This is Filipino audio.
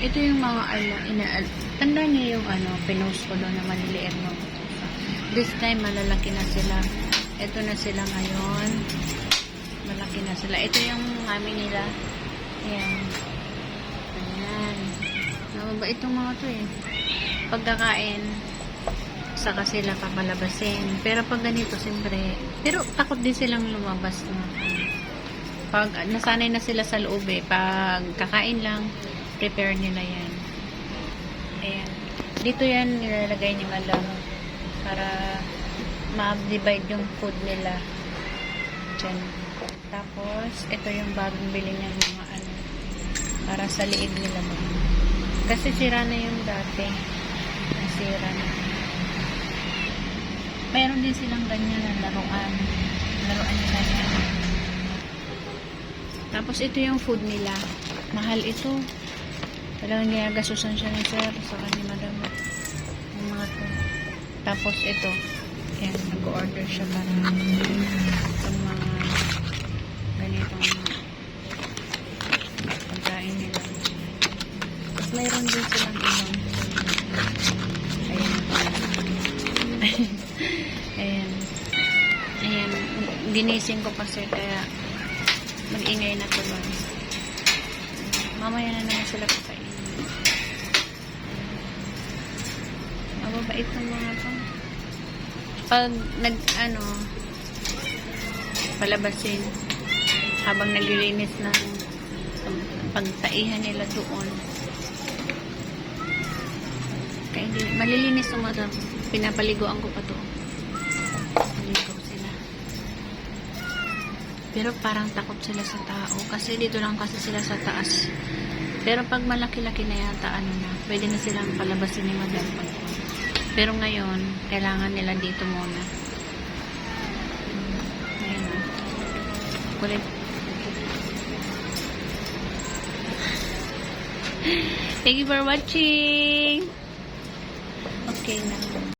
Ito yung mga ano, ina tanda niyo yung ano, pinost ko doon na maliliit mo. This time, malalaki na sila. Ito na sila ngayon. Malaki na sila. Ito yung mami nila. Ayan. Ayan. Nababa itong mga to eh. Pagkakain, saka sila papalabasin. Pero pag ganito, siyempre, pero takot din silang lumabas na. Pag nasanay na sila sa loob eh, pag kakain lang, prepare nila yan. Ayan. Dito yan nilalagay ni Madam para ma-divide yung food nila. Diyan. Tapos, ito yung bagong bili niya mga ano, para sa liig nila mo. Kasi sira na yung dati. Nasira na. Mayroon din silang ganyan na laruan. Laruan nila yan. Tapos ito yung food nila. Mahal ito. Talagang ginagasusan siya ni sir sa kanya madam. Yung mga to. Tapos ito. Yan, nag-order siya para sa mga ganitong pagkain nila. Tapos mayroon din silang ibang Ayan. Ayan. Ayan. Ginising ko pa sir kaya mag-ingay na tuloy. Mamaya na naman sila kakainin. Mababait ng mga to. Pag nag, ano, palabasin, habang naglilinis ng pagtaihan nila doon. Kaya hindi, malilinis mga to. Pinapaliguan ko pa to. Paligo sila. Pero parang takot sila sa tao. Kasi dito lang kasi sila sa taas. Pero pag malaki-laki na yata, ano na, pwede na silang palabasin ni Madam Pero ngayon, kailangan nila dito muna. Ayan. Kulit. Thank you for watching. Okay na.